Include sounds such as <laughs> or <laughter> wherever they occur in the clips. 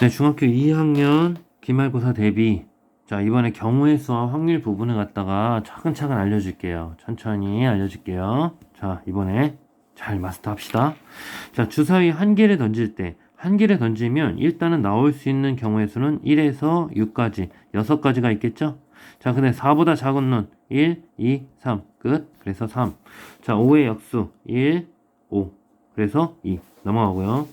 네, 중학교 2학년 기말고사 대비. 자, 이번에 경우의 수와 확률 부분을 갖다가 차근차근 알려줄게요. 천천히 알려줄게요. 자, 이번에 잘 마스터 합시다. 자, 주사위 한 개를 던질 때, 한 개를 던지면 일단은 나올 수 있는 경우의 수는 1에서 6까지, 6가지가 있겠죠? 자, 근데 4보다 작은 놈, 1, 2, 3, 끝. 그래서 3. 자, 5의 역수, 1, 5. 그래서 2. 넘어가고요.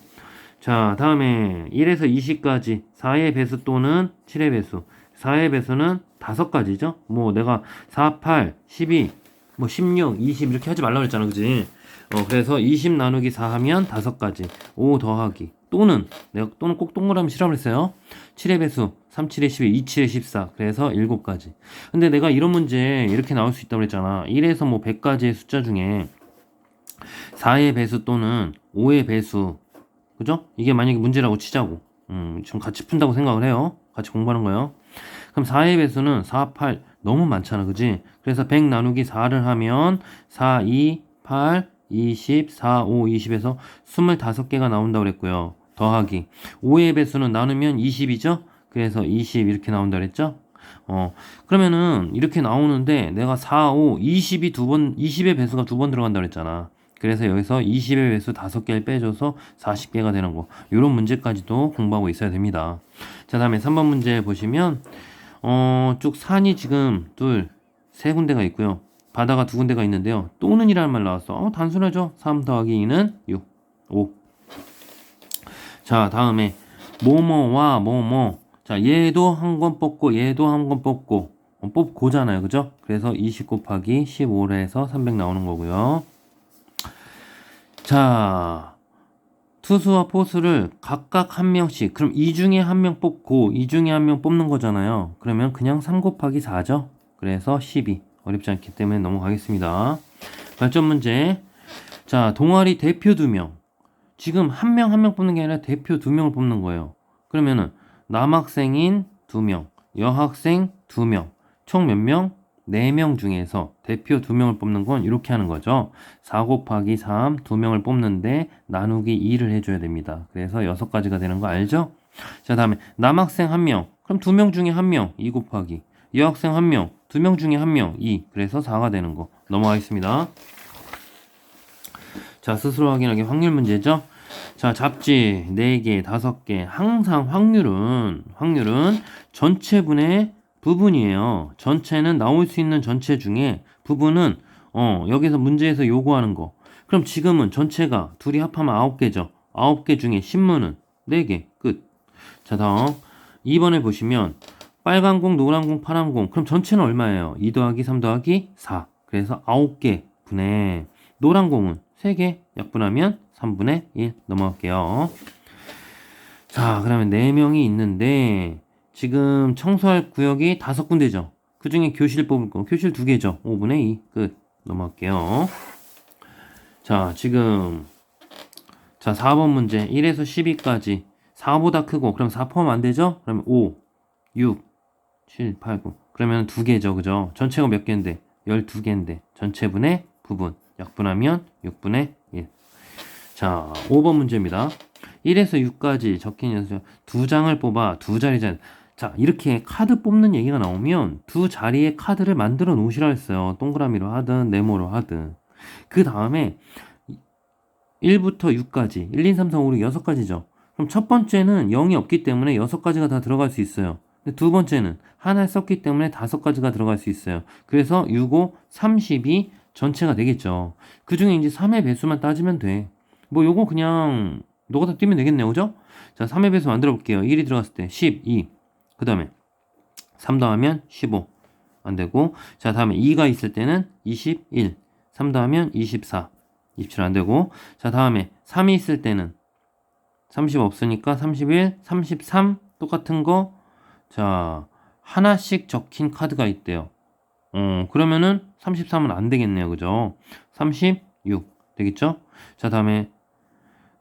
자, 다음에 1에서 20까지 4의 배수 또는 7의 배수. 4의 배수는 5가지죠? 뭐 내가 4, 8, 12, 뭐 16, 20 이렇게 하지 말라고 했잖아. 그지? 어, 그래서 20 나누기 4 하면 5가지. 5 더하기. 또는 내가 또는 꼭 동그라미 실험을 했어요. 7의 배수 3, 7의 12, 2, 7의 14. 그래서 7가지. 근데 내가 이런 문제 이렇게 나올 수 있다고 그랬잖아. 1에서 뭐 100가지의 숫자 중에 4의 배수 또는 5의 배수 그죠? 이게 만약에 문제라고 치자고. 음, 좀 같이 푼다고 생각을 해요. 같이 공부하는 거예요. 그럼 4의 배수는 4, 8 너무 많잖아. 그지? 그래서 100 나누기 4를 하면 4, 2, 8, 20, 4, 5, 20에서 25개가 나온다고 그랬고요. 더하기. 5의 배수는 나누면 20이죠? 그래서 20 이렇게 나온다 그랬죠? 어, 그러면은 이렇게 나오는데 내가 4, 5, 20이 두 번, 20의 배수가 두 번 들어간다 그랬잖아. 그래서 여기서 20의 배수 5개를 빼줘서 40개가 되는 거. 이런 문제까지도 공부하고 있어야 됩니다. 자, 다음에 3번 문제 보시면, 어, 쭉 산이 지금 둘, 세 군데가 있고요. 바다가 두 군데가 있는데요. 또는 이라는 말 나왔어. 어, 단순하죠? 3 더하기 2는 6, 5. 자, 다음에 뭐뭐와 뭐뭐. 자, 얘도 한건 뽑고 얘도 한건 뽑고 어, 뽑고잖아요. 그죠? 그래서 20 곱하기 15를 해서 300 나오는 거고요. 자, 투수와 포수를 각각 한 명씩, 그럼 이 중에 한 명 뽑고 이 중에 한 명 뽑는 거잖아요. 그러면 그냥 3 곱하기 4죠. 그래서 12. 어렵지 않기 때문에 넘어가겠습니다. 발전 문제. 자, 동아리 대표 2명. 지금 한 명 한명 뽑는 게 아니라 대표 2명을 뽑는 거예요. 그러면은 남학생인 2명, 여학생 2명, 총 몇 명? 4명 중에서 대표 2명을 뽑는 건 이렇게 하는 거죠. 4 곱하기 3, 2명을 뽑는데 나누기 2를 해줘야 됩니다. 그래서 6가지가 되는 거 알죠? 자, 다음에 남학생 1명. 그럼 2명 중에 1명, 2 곱하기. 여학생 1명, 2명 중에 1명, 2. 그래서 4가 되는 거. 넘어가겠습니다. 자, 스스로 확인하기 확률 문제죠? 자, 잡지 4개, 5개. 항상 확률은, 확률은 전체분의 부분이에요. 전체는 나올 수 있는 전체 중에 부분은 어, 여기서 문제에서 요구하는 거. 그럼 지금은 전체가 둘이 합하면 9개죠. 9개 중에 신문은 4개. 끝. 자, 다음 2번에 보시면 빨간 공, 노란 공, 파란 공. 그럼 전체는 얼마예요? 2 더하기 3 더하기 4. 그래서 9개 분의 노란 공은 3개 약분하면 3분의 1 넘어갈게요. 자, 그러면 4명이 있는데 지금 청소할 구역이 다섯 군데죠. 그 중에 교실 뽑을 거, 교실 두 개죠. 5분의 2. 끝. 넘어갈게요. 자, 지금, 자, 4번 문제. 1에서 12까지. 4보다 크고, 그럼 4 포함 안 되죠? 그러면 5, 6, 7, 8, 9. 그러면 두 개죠. 그죠? 전체가 몇 개인데? 12개인데. 전체분의 부분. 약분하면 6분의 1. 자, 5번 문제입니다. 1에서 6까지 적힌 녀석 두 장을 뽑아 두 자리잖아요. 자, 이렇게 카드 뽑는 얘기가 나오면 두 자리의 카드를 만들어 놓으시라 했어요. 동그라미로 하든 네모로 하든. 그 다음에 1부터 6까지, 1, 2, 3, 4, 5, 6, 6가지죠. 그럼 첫 번째는 0이 없기 때문에 6가지가 다 들어갈 수 있어요. 두 번째는 하나 썼기 때문에 다섯 가지가 들어갈 수 있어요. 그래서 6, 5, 30이 전체가 되겠죠. 그 중에 이제 3의 배수만 따지면 돼. 뭐 요거 그냥 너가 다 뛰면 되겠네요. 그죠? 자, 3의 배수 만들어 볼게요. 1이 들어갔을 때 12. 그 다음에 3 더하면 15. 안 되고. 자, 다음에 2가 있을 때는 21. 3 더하면 24. 27 안 되고. 자, 다음에 3이 있을 때는 30 없으니까 31, 33 똑같은 거. 자, 하나씩 적힌 카드가 있대요. 어, 그러면은 33은 안 되겠네요. 그죠? 36 되겠죠? 자, 다음에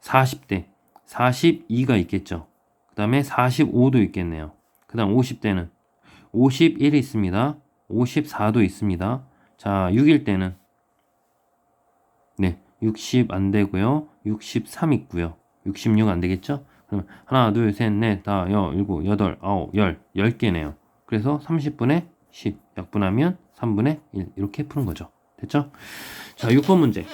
40대 42가 있겠죠. 그 다음에 45도 있겠네요. 그 다음 50대는 51이 있습니다. 54도 있습니다. 자, 6일 때는 네, 60 안 되고요. 63 있고요. 66 안 되겠죠? 그러면 하나, 둘, 셋, 넷, 다, 여, 일곱, 여덟, 아홉, 열, 열 개네요. 그래서 30분의 10 약분하면 3분의 1 이렇게 푸는 거죠. 됐죠? 자, 6번 문제.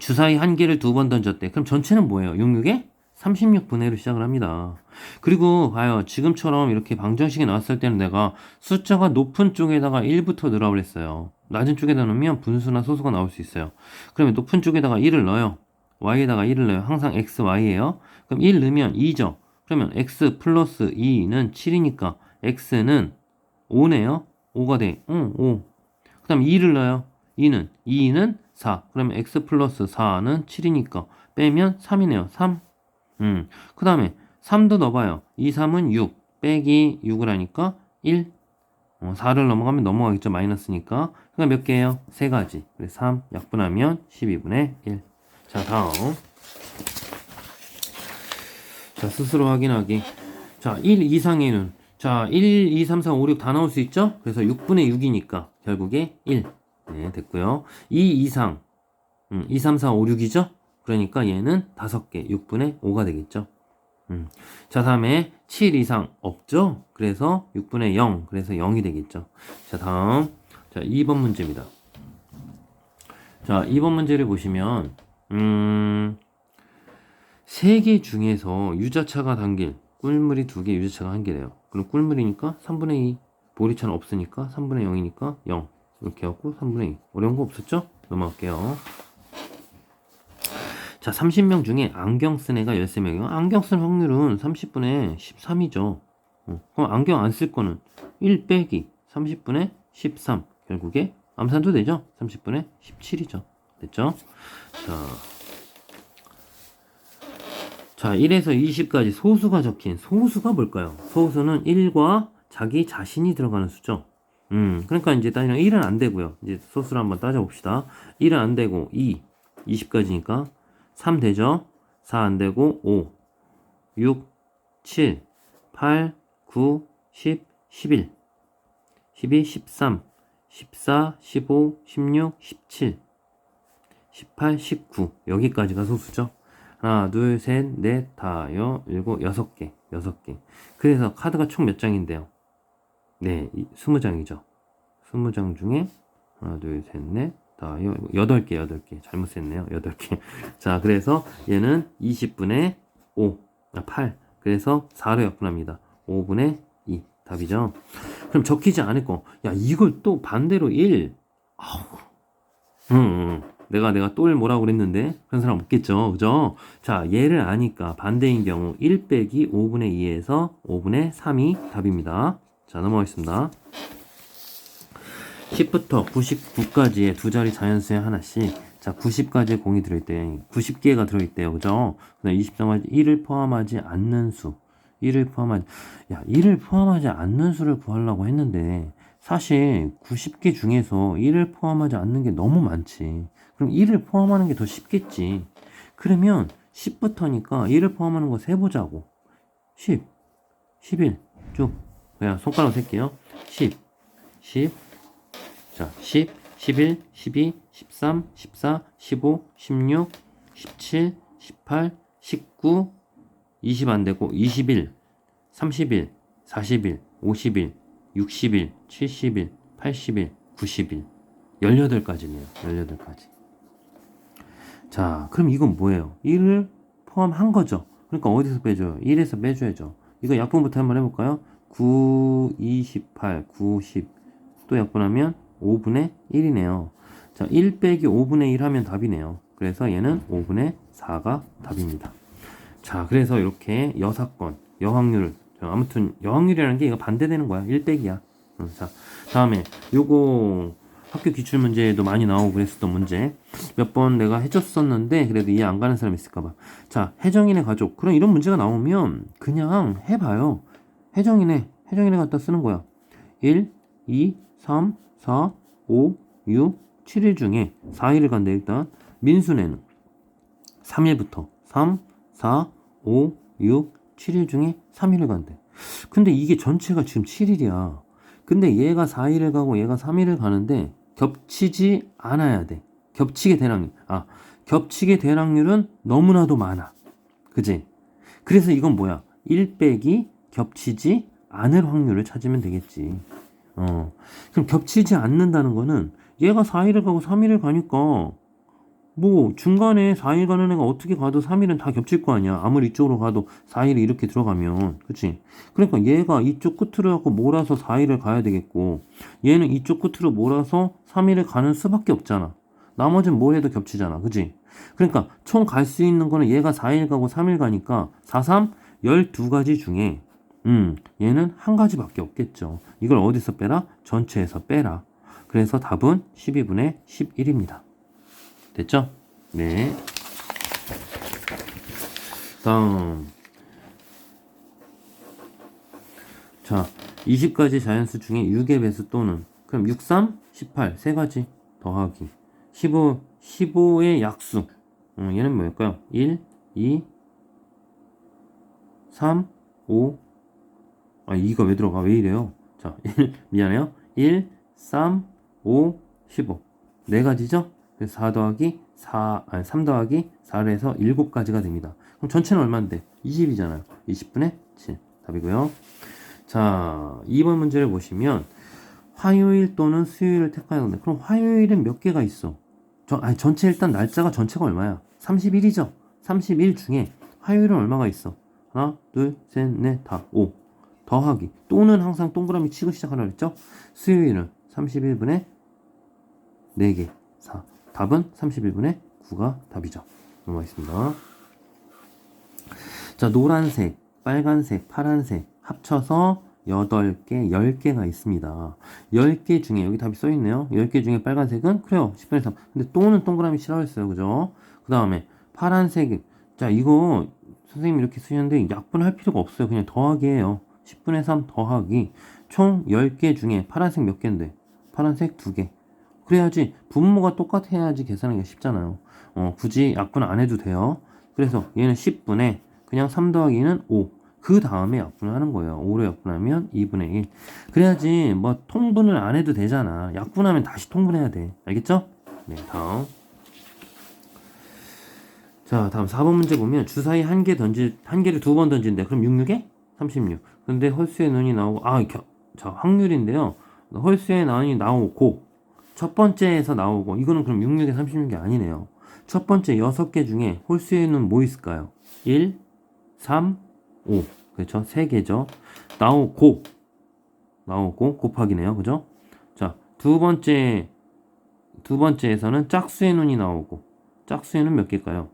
주사위 한 개를 두 번 던졌대. 그럼 전체는 뭐예요? 66에 36분의로 시작을 합니다. 그리고 봐요. 지금처럼 이렇게 방정식이 나왔을 때는 내가 숫자가 높은 쪽에다가 1부터 넣으라고 그랬어요. 낮은 쪽에다 넣으면 분수나 소수가 나올 수 있어요. 그러면 높은 쪽에다가 1을 넣어요. y에다가 1을 넣어요. 항상 x, y예요. 그럼 1 넣으면 2죠. 그러면 x 플러스 2는 7이니까 x는 5네요. 5가 돼. 응, 5. 그 다음 2를 넣어요. 2는 2는 4. 그러면 x 플러스 4는 7이니까 빼면 3이네요. 3. 음. 그 다음에 3도 넣어봐요. 2, 3은 6. 빼기 6을 하니까 1. 어, 4를 넘어가면 넘어가겠죠. 마이너스니까. 그러니까 몇 개예요? 세 가지. 그래서 3 약분하면 12분의 1. 자, 다음. 자, 스스로 확인하기. 자, 1 이상에는 자, 1, 2, 3, 4, 5, 6 다 나올 수 있죠? 그래서 6분의 6이니까 결국에 1. 네, 됐고요. 2 이상. 음, 2, 3, 4, 5, 6이죠? 그러니까 얘는 5개, 6분의 5가 되겠죠? 음. 자, 다음에 7 이상 없죠? 그래서 6분의 0. 그래서 0이 되겠죠? 자, 다음. 자, 2번 문제입니다. 자, 2번 문제를 보시면, 음, 3개 중에서 유자차가 단길, 꿀물이 2개, 유자차가 1개래요. 그럼 꿀물이니까 3분의 2, 보리차는 없으니까 3분의 0이니까 0. 이렇게 해갖고 3분의 2. 어려운 거 없었죠? 넘어갈게요. 자, 30명 중에 안경 쓴 애가 13명이요. 안경 쓴 확률은 30분의 13이죠. 어, 그럼 안경 안 쓸 거는 1 빼기 30분의 13. 결국에 암산도 되죠? 30분의 17이죠. 됐죠? 자, 자, 1에서 20까지 소수가 적힌 소수가 뭘까요? 소수는 1과 자기 자신이 들어가는 수죠. 음, 그러니까 이제 따지면 1은 안 되고요. 이제 소수를 한번 따져봅시다. 1은 안 되고 2, 20까지니까 3 되죠? 4 안 되고 5, 6, 7, 8, 9, 10, 11, 12, 13, 14, 15, 16, 17, 18, 19 여기까지가 소수죠. 하나, 둘, 셋, 넷, 다, 여, 일곱, 여섯 개, 여섯 개. 그래서 카드가 총 몇 장인데요? 네, 스무 장이죠. 스무 장 중에 하나, 둘, 셋, 넷, 다, 여, 여덟 개, 여덟 개. 잘못 셌네요. 여덟 개. <laughs> 자, 그래서 얘는 20분의 5, 아, 8. 그래서 4로 약분합니다. 5분의 2. 답이죠. 그럼 적히지 않을 거. 야, 이걸 또 반대로 1. 아우. 음, 음. 내가 내가 똘 뭐라고 그랬는데 그런 사람 없겠죠 그죠 자 얘를 아니까 반대인 경우 1 빼기 5분의 2에서 5분의 3이 답입니다 자 넘어가겠습니다 10부터 99까지의 두 자리 자연수에 하나씩 자 90까지의 공이 들어있대 90개가 들어있대요 그죠 그다음 23까지 1을 포함하지 않는 수 1을 포함하지 야 1을 포함하지 않는 수를 구하려고 했는데 사실 90개 중에서 1을 포함하지 않는 게 너무 많지 그럼 1을 포함하는 게 더 쉽겠지. 그러면 10부터니까 1을 포함하는 거 세보자고. 10, 11, 쭉. 그냥 손가락 셀게요. 10, 10, 자, 10, 11, 12, 13, 14, 15, 16, 17, 18, 19, 20 안 되고 21, 31, 41, 51, 61, 71, 81, 91, 18가지네요. 18가지. 자, 그럼 이건 뭐예요? 1을 포함한 거죠. 그러니까 어디서 빼줘요? 1에서 빼줘야죠. 이거 약분부터 한번 해볼까요? 9, 28, 90. 또 약분하면 5분의 1이네요. 자, 1 빼기 5분의 1 하면 답이네요. 그래서 얘는 5분의 4가 답입니다. 자, 그래서 이렇게 여사건, 여확률, 아무튼 여확률이라는 게 이거 반대되는 거야. 1 빼기야. 응, 자, 다음에 요거 학교 기출 문제에도 많이 나오고 그랬었던 문제 몇 번 내가 해줬었는데 그래도 이해 안 가는 사람 있을까봐 자 혜정이네 가족 그런 이런 문제가 나오면 그냥 해봐요 혜정이네 혜정이네 갖다 쓰는 거야 1 2 3 4 5 6 7일 중에 4일을 간대 일단 민수네는 3일부터 3 4 5 6 7일 중에 3일을 간대 근데 이게 전체가 지금 7일이야 근데 얘가 4일을 가고 얘가 3일을 가는데 겹치지 않아야 돼. 겹치게 될 확률. 아, 겹치게 될 확률은 너무나도 많아. 그지? 그래서 이건 뭐야? 1 빼기 겹치지 않을 확률을 찾으면 되겠지. 어. 그럼 겹치지 않는다는 거는 얘가 4일을 가고 3일을 가니까 뭐 중간에 4일 가는 애가 어떻게 가도 3일은 다 겹칠 거 아니야. 아무리 이쪽으로 가도 4일이 이렇게 들어가면. 그치? 그러니까 얘가 이쪽 끝으로 갖고 몰아서 4일을 가야 되겠고 얘는 이쪽 끝으로 몰아서 3일을 가는 수밖에 없잖아. 나머지는 뭘 해도 겹치잖아. 그치? 그러니까 총 갈 수 있는 거는 얘가 4일 가고 3일 가니까 4, 3, 12가지 중에 음, 얘는 한 가지밖에 없겠죠. 이걸 어디서 빼라? 전체에서 빼라. 그래서 답은 12분의 11입니다. 됐죠? 네. 다음. 자, 20가지 자연수 중에 6의 배수 또는 그럼 6, 3, 18 세 가지 더하기 15, 15의 약수 음, 얘는 뭐일까요? 1, 2, 3, 5 아, 2가 왜 들어가? 왜 이래요? 자, <laughs> 1, 미안해요. 1, 3, 5, 15. 네 가지죠? 그래서 4 더하기 4, 아니 3 더하기 4를 해서 7가지가 됩니다. 그럼 전체는 얼마인데? 20이잖아요. 20분의 7. 답이고요. 자, 2번 문제를 보시면 화요일 또는 수요일을 택해야 하는데 그럼 화요일은 몇 개가 있어? 저, 아니, 전체 일단 날짜가 전체가 얼마야? 31이죠? 31 중에 화요일은 얼마가 있어? 하나, 둘, 셋, 넷, 다, 5. 더하기. 또는 항상 동그라미 치고 시작하라 그랬죠? 수요일은 31분의 4개. 4. 답은 31분의 9가 답이죠. 넘어가겠습니다. 자, 노란색, 빨간색, 파란색 합쳐서 8개, 10개가 있습니다. 10개 중에, 여기 답이 써있네요. 10개 중에 빨간색은, 그래요. 10분의 3. 근데 또는 동그라미 싫어했어요. 그죠? 그 다음에, 파란색, 자, 이거, 선생님이 이렇게 쓰셨는데, 약분할 필요가 없어요. 그냥 더하기예요 10분의 3 더하기. 총 10개 중에 파란색 몇 개인데? 파란색 2개. 그래야지, 분모가 똑같아야지 계산하기가 쉽잖아요. 어, 굳이 약분 안 해도 돼요. 그래서 얘는 10분의, 그냥 3 더하기는 5. 그 다음에 약분을 하는 거예요. 5로 약분하면 2분의 1. 그래야지 뭐 통분을 안 해도 되잖아. 약분하면 다시 통분해야 돼. 알겠죠? 네, 다음. 자, 다음 4번 문제 보면 주사위 한 개 던지, 한 개를 두 번 던진대. 그럼 6, 6에? 36. 근데 홀수의 눈이 나오고, 아, 겨, 자, 확률인데요. 홀수의 눈이 나오고, 첫 번째에서 나오고, 이거는 그럼 6, 6에 36이 아니네요. 첫 번째 6개 중에 홀수의 눈 뭐 있을까요? 1, 3, 5. 그렇죠? 3개죠. 나오고, 나오고, 곱하기네요. 그죠? 자, 두 번째, 두 번째에서는 짝수의 눈이 나오고, 짝수의 눈 몇 개일까요?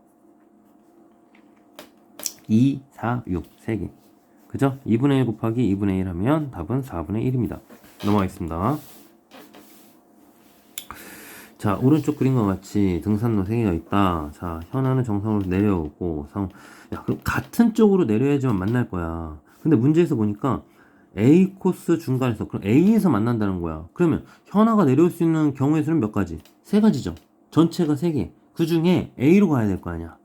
2, 4, 6. 3개. 그죠? 2분의 1 곱하기 2분의 1 하면 답은 4분의 1입니다. 넘어가겠습니다. 자, 오른쪽 그림과 같이 등산로 3개가 있다. 자, 현아는 정상으로 내려오고, 상, 야, 그럼 같은 쪽으로 내려야지만 만날 거야. 근데 문제에서 보니까 A 코스 중간에서, 그럼 A에서 만난다는 거야. 그러면 현아가 내려올 수 있는 경우의 수는 몇 가지? 세 가지죠. 전체가 세 개. 그 중에 A로 가야 될 거 아니야.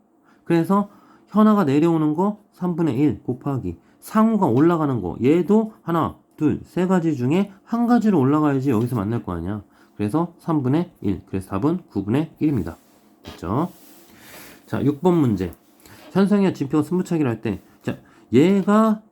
그래서 현아가 내려오는 거 3분의 1 곱하기 상우가 올라가는 거 얘도 하나, 둘, 세 가지 중에 한 가지로 올라가야지 여기서 만날 거 아니야. 그래서 3분의 1. 그래서 답은 9분의 1입니다. 됐죠? 자, 6번 문제. 현상이와 진표가 승부차기를 할 때, 자, 얘가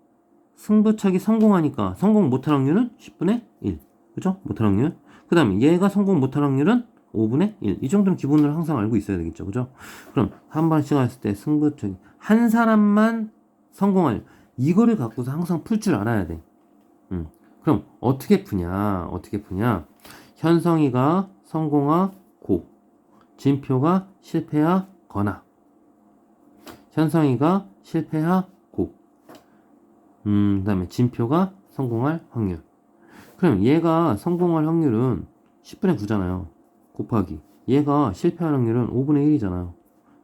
승부차기 성공하니까 성공 못할 확률은 10분의 1. 그죠? 못할 확률. 그 다음에 얘가 성공 못할 확률은 5분의 1. 이 정도는 기본으로 항상 알고 있어야 되겠죠. 그죠? 그럼 한 번씩 했을 때 승부차기. 한 사람만 성공할. 이거를 갖고서 항상 풀 줄 알아야 돼. 음. 그럼 어떻게 푸냐? 어떻게 푸냐? 현성이가 성공하 고 진표가 실패하 거나 현성이가 실패하 고 음, 그다음에 진표가 성공할 확률. 그럼 얘가 성공할 확률은 10분의 9잖아요. 곱하기 얘가 실패할 확률은 5분의 1이잖아요.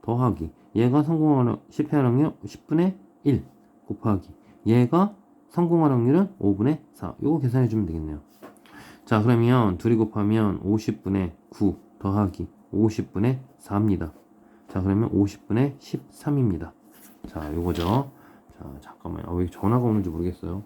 더하기 얘가 성공할 실패할 확률 10분의 1 곱하기 얘가 성공할 확률은 5분의 4. 요거 계산해 주면 되겠네요. 자, 그러면 둘이 곱하면 50분의 9 더하기 50분의 4입니다. 자, 그러면 50분의 13입니다. 자, 요거죠. 자, 잠깐만요. 아, 왜 전화가 오는지 모르겠어요.